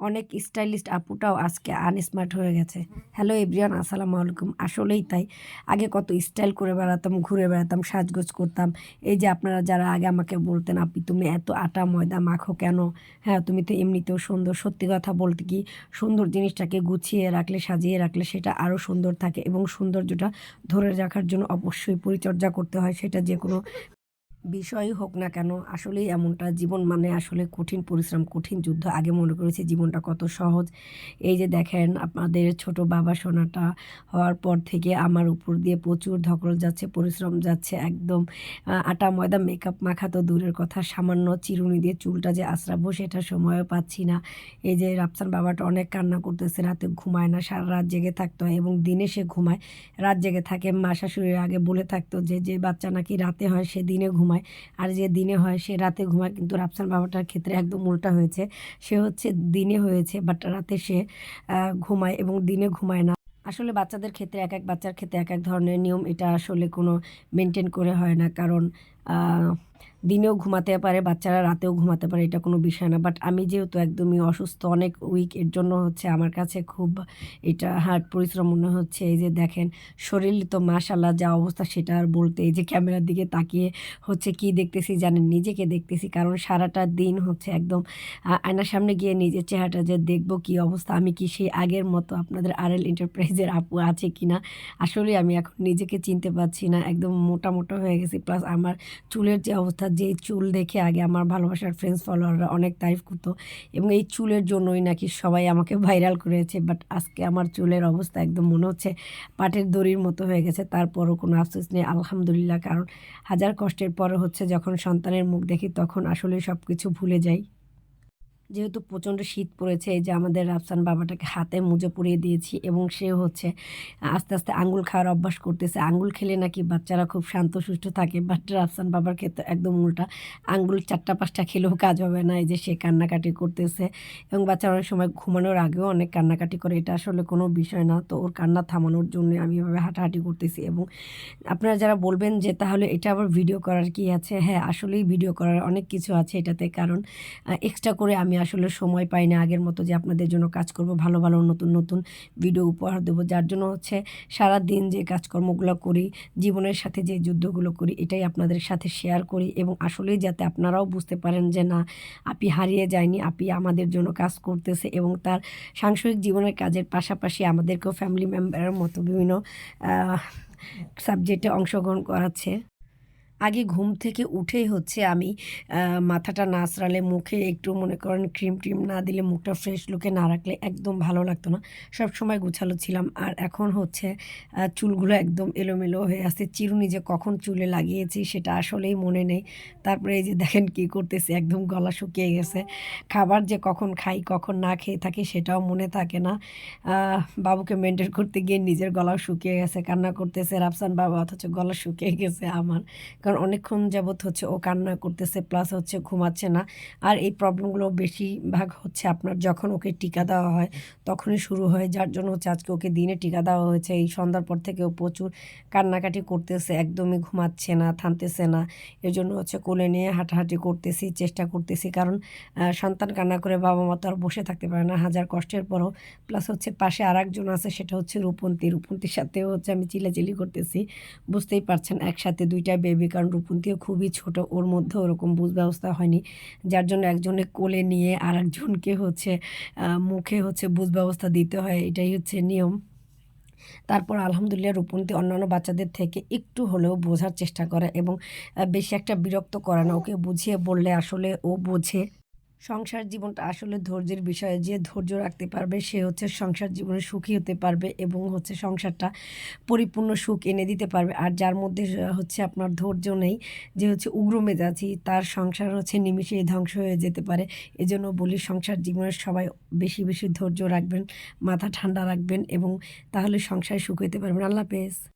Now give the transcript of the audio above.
অনেক স্টাইলিস্ট আপুটাও আজকে আনস্মার্ট হয়ে গেছে। হ্যালো এভরিয়ান আসসালামু আলাইকুম। আসলেই তাই। আগে কত স্টাইল করে বেড়াতাম, ঘুরে বেড়াতাম, সাজগোজ করতাম। এই যে আপনারা যারা আগে আমাকে বলতেন, আপনি তুমি এত আটা, ময়দা মাখো কেন? হ্যাঁ তুমি তো এমনিতেও সুন্দর। সত্যি কথা বলতে কি, সুন্দর জিনিসটাকে গুছিয়ে রাখলে, সাজিয়ে রাখলে সেটা আরও সুন্দর থাকে এবং সৌন্দর্যটা ধরে রাখার জন্য অবশ্যই পরিচর্যা করতে হয়। সেটা যে কোনো বিষয়ই হোক না কেন, আসলেই এমনটা। জীবন মানে আসলে কঠিন পরিশ্রম, কঠিন যুদ্ধ। আগে মনে করেছি জীবনটা কত সহজ। এই যে দেখেন, আপনাদের ছোট বাবা সোনাটা হওয়ার পর থেকে আমার উপর দিয়ে প্রচুর ধকল যাচ্ছে, পরিশ্রম যাচ্ছে একদম। আটা, ময়দা মেকআপ মাখা তো দূরের কথা। সামান্য চিরুনি দিয়ে চুলটা যে আশ্রাবো সেটা সময়ও পাচ্ছি না। এই যে রাফসান বাবাটা অনেক কান্না করতেছে, রাতে ঘুমায় না, সারা রাত জেগে থাকতো এবং দিনে সে ঘুমায়। রাত জেগে থাকে মা শাশুড়ির আগে বলে থাকতো যে যে বাচ্চা নাকি রাতে হয়, সে দিনে ঘুমায়। আর যে দিনে হয়, সে রাতে ঘুমায়। কিন্তু রাফসান বাবাটার ক্ষেত্রে একদম উল্টা হয়েছে। সে হচ্ছে দিনে হয়েছে বাট রাতে সে ঘুমায় এবং দিনে ঘুমায় না। আসলে বাচ্চাদের ক্ষেত্রে এক এক বাচ্চার ক্ষেত্রে এক এক ধরনের নিয়ম। এটা আসলে কোনো মেনটেন করে হয় না। কারণ দিনেও ঘুমাতে পারে, বাচ্চারা রাতেও ঘুমাতে পারে, এটা কোনো বিষয় না। বাট আমি যেহেতু একদমই অসুস্থ, অনেক উইক এর জন্য হচ্ছে আমার কাছে খুব এটা হার্ড পরিশ্রম মনে হচ্ছে। এই যে দেখেন, শরীর তো মাশাল্লাহ যা অবস্থা সেটা আর বলতে, এই যে ক্যামেরার দিকে তাকিয়ে হচ্ছে কি দেখতেছি জানেন, নিজেকে দেখতেছি। কারণ সারাটা দিন হচ্ছে একদম আয়নার সামনে গিয়ে নিজের চেহারাটা যে দেখব কি অবস্থা, আমি কি সেই আগের মতো আপনাদের আর এল এন্টারপ্রাইজের আপু আছে কি না আসলে আমি এখন নিজেকে চিনতে পারছি না, একদম মোটা মোটা হয়ে গেছি। প্লাস আমার চুলের যে অবস্থা, যে চুল দেখে আগে আমার ভালোবাসার ফ্রেন্ডস ফলোয়াররা অনেক তারিফ করতো। এবং এই চুলের জন্যই নাকি সবাই আমাকে ভাইরাল করেছে বাট আজকে আমার চুলের অবস্থা একদম মনে হচ্ছে পাটের দড়ির মতো হয়ে গেছে। তারপরও কোনো আফসোস নেই, আলহামদুলিল্লাহ। কারণ হাজার কষ্টের পরে হচ্ছে যখন সন্তানের মুখ দেখি, তখন আসলে সব কিছু ভুলে যাই। যেহেতু প্রচণ্ড শীত পড়েছে, এই যে আমাদের রাফসান বাবাটাকে হাতে মুজে পরিয়ে দিয়েছি এবং সে হচ্ছে আস্তে আস্তে আঙ্গুল খাওয়ার অভ্যাস করতেছে। আঙ্গুল খেলে নাকি বাচ্চারা খুব শান্ত, সুস্থ থাকে বাট রাফসান বাবার ক্ষেত্রে একদম উল্টা। আঙ্গুল চারটা পাঁচটা খেলেও কাজ হবে না, এই যে সে কান্নাকাটি করতেছে। এবং বাচ্চারা অনেক সময় ঘুমানোর আগেও অনেক কান্নাকাটি করে, এটা আসলে কোনো বিষয় না। তো ওর কান্না থামানোর জন্য আমি এভাবে হাঁটাহাঁটি করতেছি এবং আপনারা যারা বলবেন যে তাহলে এটা আবার ভিডিও করার কি আছে? হ্যাঁ আসলেই ভিডিও করার অনেক কিছু আছে এটাতে। কারণ এক্সট্রা করে আমি আসলে সময় পাই না আগের মতো যে আপনাদের জন্য কাজ করব, ভালো ভালো, নতুন নতুন ভিডিও উপহার দেবো। যার জন্য হচ্ছে সারা দিন যে কাজকর্মগুলো করি, জীবনের সাথে যে যুদ্ধগুলো করি, এটাই আপনাদের সাথে শেয়ার করি এবং আসলেই যাতে আপনারাও বুঝতে পারেন যে না আপি হারিয়ে যায়নি আপি আমাদের জন্য কাজ করতেছে এবং তার সাংসারিক জীবনের কাজের পাশাপাশি আমাদেরকেও ফ্যামিলি মেম্বারের মতো বিভিন্ন সাবজেক্টে অংশগ্রহণ করাচ্ছে। আগে ঘুম থেকে উঠেই হচ্ছে আমি মাথাটা না আঁচড়ালে মুখে একটু মনে করেন ক্রিম ট্রিম না দিলে মুখটা ফ্রেশ লুকে না রাখলে একদম ভালো লাগতো না। সব সময় গুছালো ছিলাম আর এখন হচ্ছে চুলগুলো একদম এলোমেলো হয়ে আসছে। চিরুনি যে কখন চুলে লাগিয়েছি সেটা আসলেই মনে নেই। তারপরে এই যে দেখেন কি করতেছে, একদম গলা শুকিয়ে গেছে। খাবার যে কখন খাই, কখন না খেয়ে থাকি সেটাও মনে থাকে না। বাবুকে মেনটেন করতে গিয়ে নিজের গলাও শুকিয়ে গেছে, কান্না করতেছে, রাফসান বাবা অথচ গলা শুকিয়ে গেছে আমার। কারণ অনেকক্ষণ যাবৎ হচ্ছে ও কান্না করতেছে প্লাস হচ্ছে ঘুমাচ্ছে না। আর এই প্রবলেমগুলো বেশিরভাগ হচ্ছে আপনার যখন ওকে টিকা দেওয়া হয়, তখনই শুরু হয়, যার জন্য হচ্ছে আজকে ওকে দিনে টিকা দেওয়া হয়েছে। এই সন্ধ্যার পর থেকে ও প্রচুর কান্নাকাটি করতেছে, একদমই ঘুমাচ্ছে না, থামতেছে না। এর জন্য হচ্ছে কোলে নিয়ে হাঁটাহাঁটি করতেছি, চেষ্টা করতেছি। কারণ সন্তান কান্না করে বাবা মা তো আর বসে থাকতে পারে না, হাজার কষ্টের পরও। প্লাস হচ্ছে পাশে আর একজন আছে, সেটা হচ্ছে রূপন্তী। রূপন্তীর সাথেও হচ্ছে আমি চিলাচিলি করতেছি। বুঝতেই পারছেন, একসাথে দুইটা বেবি কারণ রূপন্তীও খুবই ছোট, ওর মধ্যে ওরকম বুঝ ব্যবস্থা হয়নি। যার জন্য একজনে কোলে নিয়ে আর একজনকে হচ্ছে মুখে হচ্ছে বুঝ ব্যবস্থা দিতে হয়, এটাই হচ্ছে নিয়ম। তারপর আলহামদুলিল্লাহ রূপন্তি অন্যান্য বাচ্চাদের থেকে একটু হলেও বোঝার চেষ্টা করে এবং বেশি একটা বিরক্ত করে না। ওকে বুঝিয়ে বললে আসলে ও বোঝে। সংসার জীবনটা আসলে ধৈর্যের বিষয়ে যে ধৈর্য রাখতে পারবে, সে হচ্ছে সংসার জীবনে সুখী হতে পারবে এবং হচ্ছে সংসারটা পরিপূর্ণ সুখ এনে দিতে পারবে। আর যার মধ্যে হচ্ছে আপনার ধৈর্য নেই, যে হচ্ছে উগ্র মেজাজি, তার সংসার হচ্ছে নিমিষেই ধ্বংস হয়ে যেতে পারে। এজন্য বলি সংসার জীবনের সবাই বেশি বেশি ধৈর্য রাখবেন, মাথা ঠান্ডা রাখবেন এবং তাহলে সংসার সুখ হতে পারবেন আল্লাহ হাফেজ।